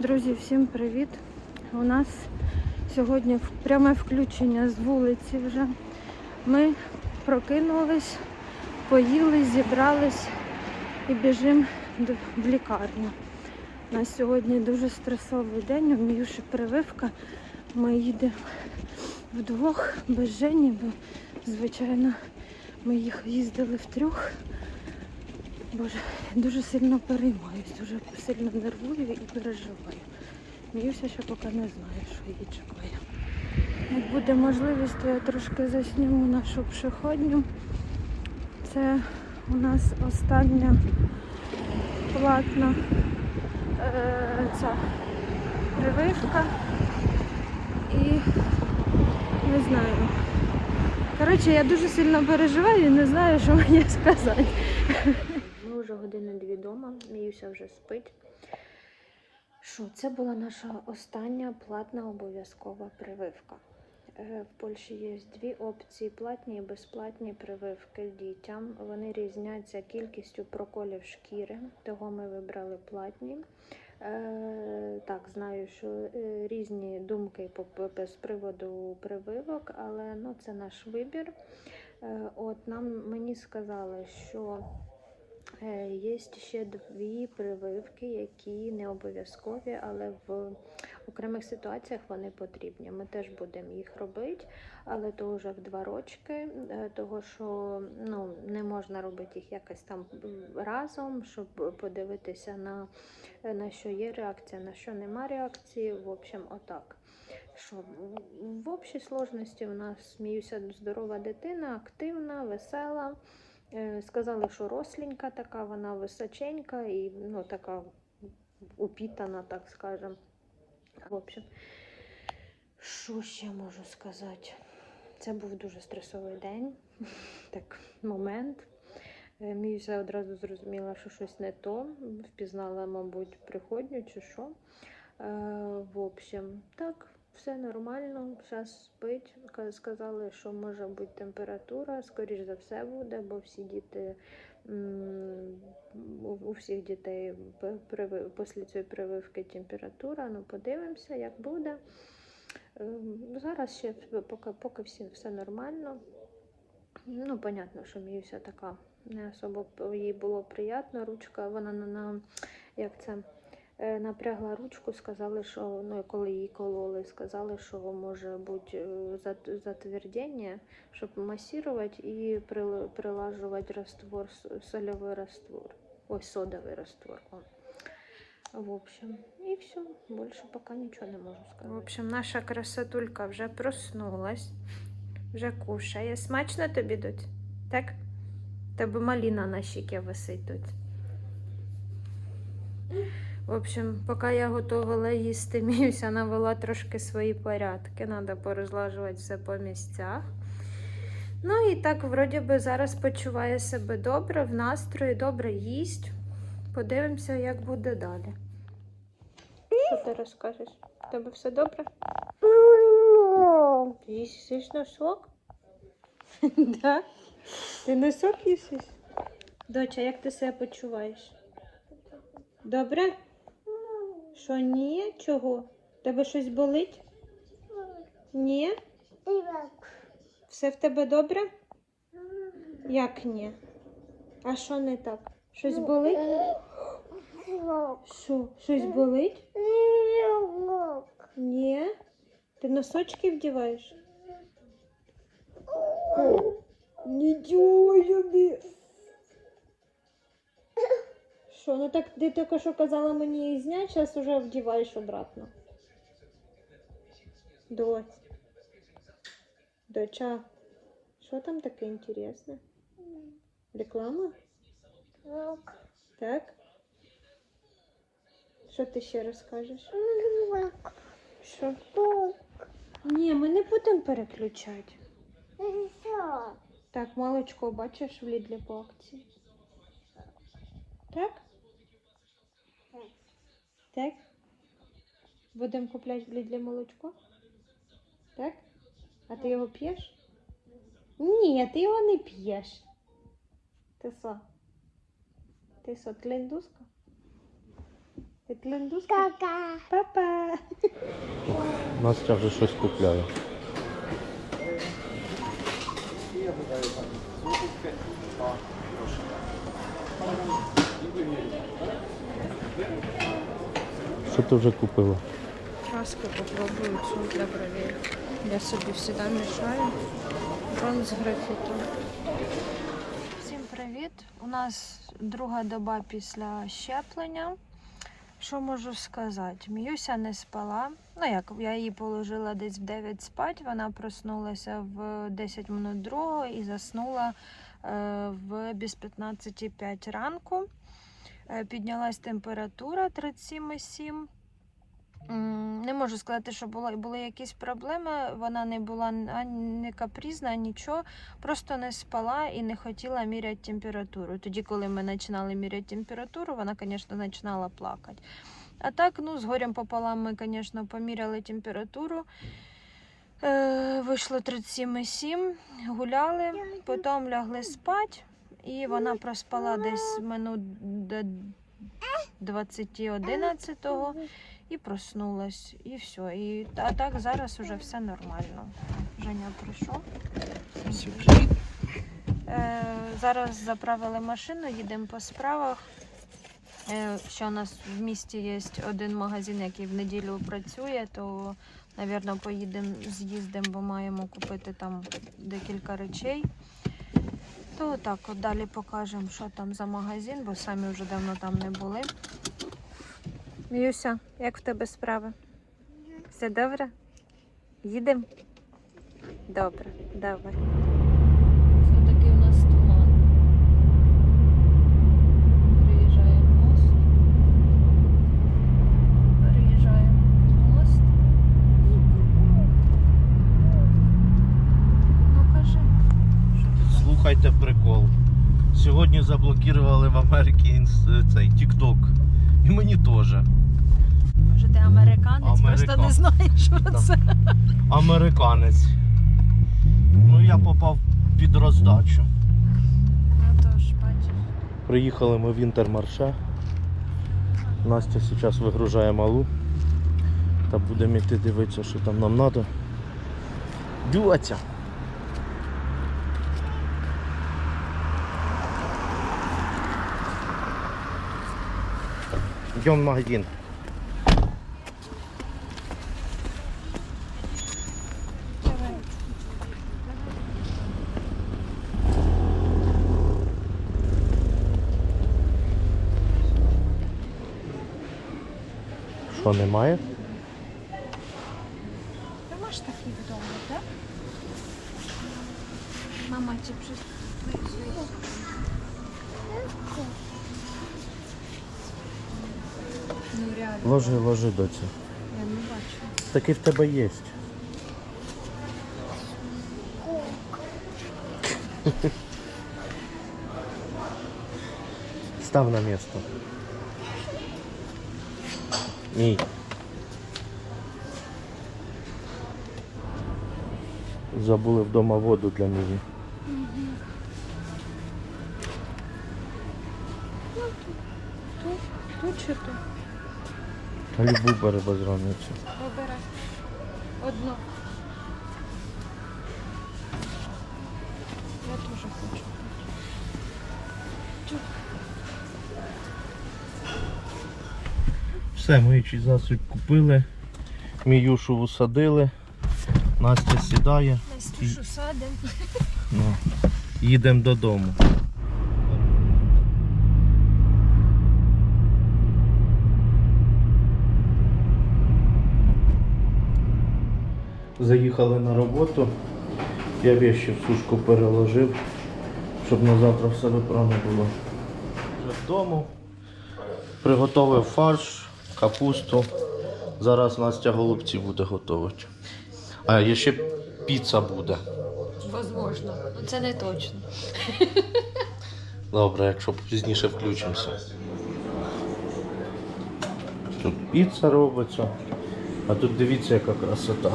Друзі, всім привіт! У нас сьогодні пряме включення з вулиці вже. Ми прокинулись, поїли, зібрались і біжимо в лікарню. У нас сьогодні дуже стресовий день, у Міюші прививка. Ми їдемо вдвох без Жені, бо, звичайно, ми їх їздили втрьох. Боже, дуже сильно переймаюсь, дуже сильно нервую і переживаю. Міюся ще поки не знаю, що її чекає. Як буде можливість, то я трошки засніму нашу пшеходню. Це у нас остання платна е, ця прививка. І не знаю. Коротше, я дуже сильно переживаю і не знаю, що мені сказати. Вже години дві вдома, Міюся вже спить. Що, це була наша остання платна обов'язкова прививка. Е, В Польщі є дві опції: платні і безплатні прививки дітям. Вони різняться кількістю проколів шкіри, того ми вибрали платні. Е, так, знаю, що е, різні думки з приводу прививок, але ну, це наш вибір. От нам мені сказали, що Є ще дві прививки, які не обов'язкові, але в окремих ситуаціях вони потрібні. Ми теж будемо їх робити, але то вже в два рочки, е, того що ну, не можна робити їх якось там разом, щоб подивитися на, на що є реакція, на що нема реакції. В общем, отак. Що в- в общій сложності у нас сміюся здорова дитина, активна, весела. Е, Сказали, що росленька така, вона височенька і ну, така упітана, так скажем. В общем, що ще можу сказати? Це був дуже стресовий день, так, момент. Е, Міюся одразу зрозуміла, що щось не то. Впізнала, мабуть, приходню чи що. Е, В общем, так, все нормально, зараз спить. Сказали, що може бути температура, скоріш за все буде, бо всі діти у, всіх дітей після цієї прививки температура. Ну, подивимося, як буде. Ем, Зараз ще поки, поки всі все нормально. Ну, понятно, що Міюся така не особо їй було приємно. Ручка, вона на, як це напрягла ручку, сказали, що ну, коли її кололи, сказали, що може бути е, зат- затвердіння, щоб масувати і прилажувати раствор, сольовий раствор. Ось содовий раствор. В общем, і все. Більше поки нічого не можу сказати. В общем, наша красотулька вже проснулась, вже кушає. Смачно тобі дуть? Так? Тебе маліна на щеке висить тут. В общем, поки я готувала їсти, Міюся навела трошки свої порядки. Треба порозлажувати все по місцях. Ну і так, вроді би, зараз почуває себе добре, в настрої, добре їсть. Подивимося, як буде далі. Що ти розкажеш? У тебе все добре? Їсиш носок? Да? Ти носок їсиш? Доча, як ти себе почуваєш? Добре? Що ні? Чого? Тебе щось болить? Ні? Все в тебе добре? Як ні? А що не так? Щось болить? Що? Щось болить? Ні. Ти носочки вдіваєш? Нічого собі. Що, ну так ти тільки що казала мені їх зняти, зараз вже вдіваєш обратно. Доць. Доча, що там таке інтересне? Реклама? Так? Що ти ще розкажеш? Що? Ні, ми не будемо переключати. Так, молочко бачиш в Лідлі по акції. Так? Так? Будемо купляти Лідлі молочко? Так? А ти його п'єш? Ні, ти його не п'єш. Ти що? Ти що, тлендуска? Кака. Папа. Настя вже щось купляє. Що ти вже купила? Краски попробую цю для бровей. Я собі завжди мішаю. Бронз графітом. Всім привіт! У нас друга доба після щеплення. Що можу сказати? Міюся не спала. Ну як, я її положила десь в 9 спать, вона проснулася в 10 минут другого і заснула е, в без 15,5 ранку. Е, Піднялась температура 37,7. Не можу сказати, що було, були якісь проблеми. Вона не була ані не капрізна, нічого. Просто не спала і не хотіла міряти температуру. Тоді, коли ми починали міряти температуру, вона, звісно, починала плакати. А так, ну, з горем пополам ми, звісно, поміряли температуру. Е, вийшло 37,7, гуляли, потім лягли спати, і вона проспала десь минут до 20.11 і проснулась, і все. І, а так зараз уже все нормально. Женя прийшов. Е, зараз заправили машину, їдемо по справах. Е, ще у нас в місті є один магазин, який в неділю працює, то, мабуть, поїдемо, з'їздимо, бо маємо купити там декілька речей. То так, от далі покажемо, що там за магазин, бо самі вже давно там не були. Юся, як в тебе справи? Все добре? Їдемо? Добре, давай. Це такий у нас туман. Приїжджаємо мост. Переїжджаємо мост. Ну кажи. Що Слухайте прикол. Сьогодні заблокували в Америці цей TikTok. І мені теж. Може ти американець, просто не знаєш про Да. це. Американець. Ну я попав під роздачу. Ну то ж, бачиш. Приїхали ми в Інтермарше. Настя зараз вигружає малу. Та будемо йти дивитися, що там нам треба. Дюця. Йдемо в магазин. Давай. Що немає? Ти маєш такий вдома, так? Мама чи щось Ну реально, Ложи, ложи, доця. я не бачу. Таки в тебе є. Став на місце. Мій. Забули вдома воду для неї. Тут, тут чи тут? А любу бери без разниці. Вибирай. Одну. Я теж хочу. Все, миючий засіб купили. Міюшу усадили. Настя сідає. Настюшу садим. Ну, їдемо додому. Заїхали на роботу. Я вещи в сушку переложив, щоб на завтра все виправно було. Вже вдома. Приготовив фарш, капусту. Зараз Настя голубці буде готувати. А є ще піца буде. Возможно. Ну це не точно. Добре, якщо пізніше включимося. Тут піца робиться, а тут дивіться, яка красота.